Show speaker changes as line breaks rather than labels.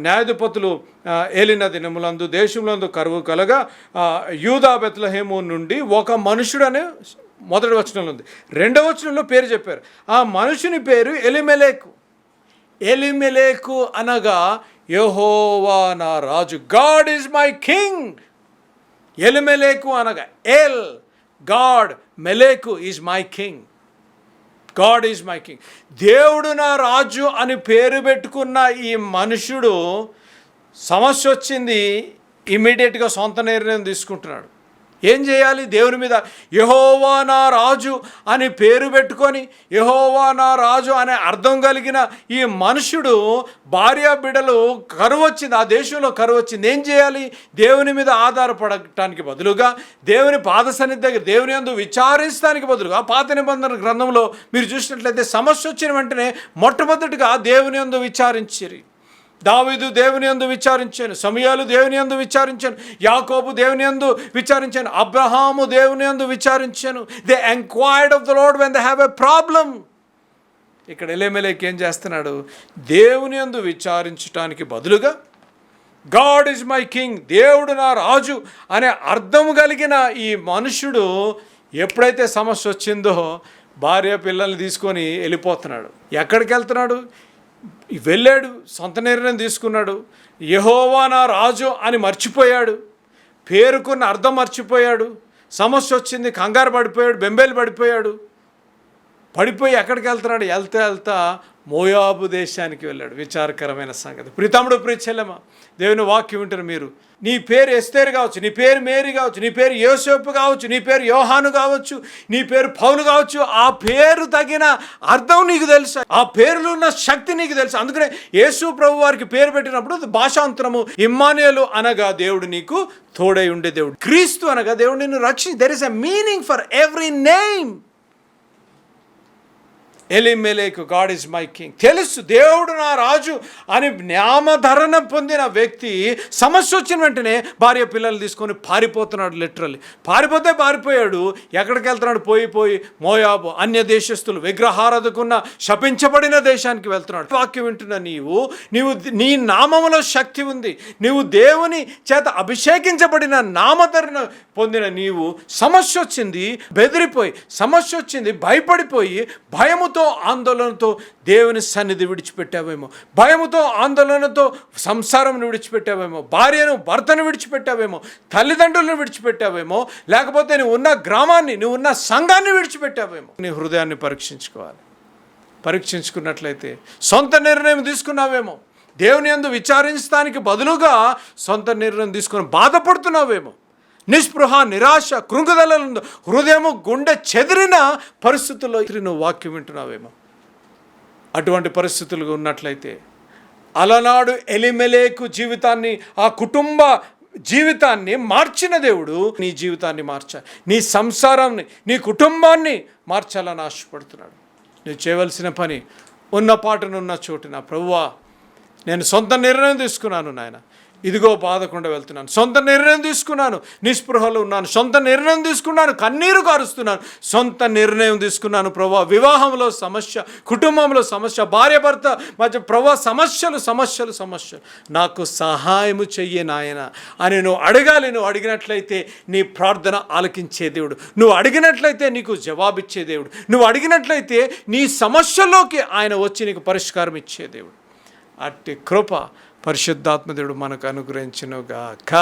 న్యాయాధిపతులు ఏలిన దినములందు దేశములందు కరువు కలగా యూదా బెత్లహేము నుండి ఒక మనుషుడనే మొదటి వచనంలో ఉంది. రెండవ వచనంలో పేరు చెప్పారు. ఆ మనుషుని పేరు ఎలిమెలేకు. ఎలిమెలేకు అనగా యహోవా నా రాజు. God is my king. Elimelech అనగా L. God మెలేకు is my king. God is my king దేవుడు నా రాజు అని పేరు పెట్టుకున్న ఈ మనుషుడు సమస్య వచ్చింది ఇమీడియట్గా సొంత నిర్ణయం తీసుకుంటున్నాడు. ఏం చేయాలి? దేవుని మీద యహోవా నా రాజు అని పేరు పెట్టుకొని యహోవా నా రాజు అనే అర్థం కలిగిన ఈ మనుషుడు భార్య బిడలు కరువు వచ్చింది. ఆ దేశంలో కరువు వచ్చింది. ఏం చేయాలి? దేవుని మీద ఆధారపడటానికి బదులుగా దేవుని పాద సన్నిధి దగ్గర దేవుని అందు విచారించడానికి బదులుగా పాత నిబంధన గ్రంథంలో మీరు చూసినట్లయితే సమస్య వచ్చిన వెంటనే మొట్టమొదటిగా దేవుని అందు విచారించిరి. దావీదు దేవుని యందు విచారించాను సమయాలు దేవుని యందు విచారించాను యాకోబు దేవుని యందు విచారించాను అబ్రహాము దేవుని యందు విచారించాను. They enquired of the Lord when they have a problem ఇక్కడ ఎలేమెలేకి ఏం చేస్తున్నాడు? దేవుని యందు విచారించటానికి బదులుగా గాడ్ ఈజ్ మై కింగ్ దేవుడు నా రాజు అనే అర్థం కలిగిన ఈ మనుషుడు ఎప్పుడైతే సమస్య వచ్చిందో భార్య పిల్లల్ని తీసుకొని వెళ్ళిపోతున్నాడు. ఎక్కడికి వెళ్తున్నాడు? వెళ్ళాడు సొంత నిర్ణయం తీసుకున్నాడు. యహోవా నా రాజు అని మర్చిపోయాడు. పేరుకున్న అర్థం మర్చిపోయాడు. సమస్య వచ్చింది కంగారు పడిపోయాడు బెంబేలు పడిపోయాడు. పడిపోయి ఎక్కడికి వెళ్తున్నాడు? వెళ్తా వెళ్తా మోయాబు దేశానికి వెళ్ళాడు. విచారకరమైన సంగతి. ప్రితముడు ప్రిచెల్లెమ దేవుని వాక్యం వింటారు మీరు. నీ పేరు ఎస్తేరు కావచ్చు నీ పేరు మేరీ కావచ్చు నీ పేరు యోసేపు కావచ్చు నీ పేరు యోహాను కావచ్చు నీ పేరు పౌలు కావచ్చు ఆ పేరు తగిన అర్థం నీకు తెలుసు. ఆ పేరులో ఉన్న శక్తి నీకు తెలుసు. అందుకనే యేసు ప్రభు వారికి పేరు పెట్టినప్పుడు భాషాంతరము. ఇమ్మానుయేలు అనగా దేవుడు నీకు తోడై ఉండే దేవుడు. క్రీస్తు అనగా దేవుడు నిన్ను రక్షి there is a meaning for every name Elimelech God is my king తెలుసు దేవుడు నా రాజు అని నామధరణ పొందిన వ్యక్తి సమస్య వచ్చిన వెంటనే భార్య పిల్లలు తీసుకొని పారిపోతున్నాడు లిటరల్లీ పారిపోతే పారిపోయాడు ఎక్కడికి వెళ్తున్నాడు? పోయి పోయి మోయాబు అన్య దేశస్తులు విగ్రహారాధకున్న శపించబడిన దేశానికి వెళ్తున్నాడు. వాక్యం వింటున్న నీవు నీవు నీ నామములో శక్తి ఉంది. నీవు దేవుని చేత అభిషేకించబడిన నామధరణ పొందిన నీవు సమస్య వచ్చింది బెదిరిపోయి సమస్య వచ్చింది భయపడిపోయి భయముతో ఆందోళనతో దేవుని సన్నిధి విడిచిపెట్టావేమో. భయముతో ఆందోళనతో సంసారంను విడిచిపెట్టావేమో. భార్యను భర్తను విడిచిపెట్టావేమో. తల్లిదండ్రులను విడిచిపెట్టావేమో. లేకపోతే నువ్వు ఉన్న గ్రామాన్ని నువ్వు ఉన్న సంఘాన్ని విడిచిపెట్టావేమో. నీ హృదయాన్ని పరీక్షించుకోవాలి. పరీక్షించుకున్నట్లయితే సొంత నిర్ణయం తీసుకున్నావేమో. దేవుని యందు విచారించడానికి బదులుగా సొంత నిర్ణయం తీసుకుని బాధపడుతున్నావేమో. నిస్పృహ నిరాశ కృంగుదల హృదయము గుండె చెదిరిన పరిస్థితుల్లో నువ్వు వాక్యం వింటున్నావేమో. అటువంటి పరిస్థితులు ఉన్నట్లయితే అలనాడు ఎలిమెలేకు జీవితాన్ని ఆ కుటుంబ జీవితాన్ని మార్చిన దేవుడు నీ జీవితాన్ని మార్చాలి నీ సంసారాన్ని నీ కుటుంబాన్ని మార్చాలని ఆశపడుతున్నాడు. నువ్వు చేయవలసిన పని ఉన్న పాటనున్న చోటున ప్రభువా నేను సొంత నిర్ణయం తీసుకున్నాను నాయన. ఇదిగో బాధకుండా వెళ్తున్నాను. సొంత నిర్ణయం తీసుకున్నాను. నిస్పృహలో ఉన్నాను. సొంత నిర్ణయం తీసుకున్నాను. కన్నీరు కారుస్తున్నాను. సొంత నిర్ణయం తీసుకున్నాను. ప్రభా వివాహంలో సమస్య కుటుంబంలో సమస్య భార్య భర్త మధ్య ప్రభా సమస్యలు సమస్యలు సమస్యలు. నాకు సహాయము చెయ్యి నాయన అని నువ్వు అడగాలి. నువ్వు అడిగినట్లయితే నీ ప్రార్థన ఆలకించే దేవుడు. నువ్వు అడిగినట్లయితే నీకు జవాబిచ్చే దేవుడు. నువ్వు అడిగినట్లయితే నీ సమస్యలోకి ఆయన వచ్చి నీకు పరిష్కారం ఇచ్చే దేవుడు. అట్టి కృప పరిశుద్ధాత్మదేవుడు మనకు అనుగ్రహించినగాక.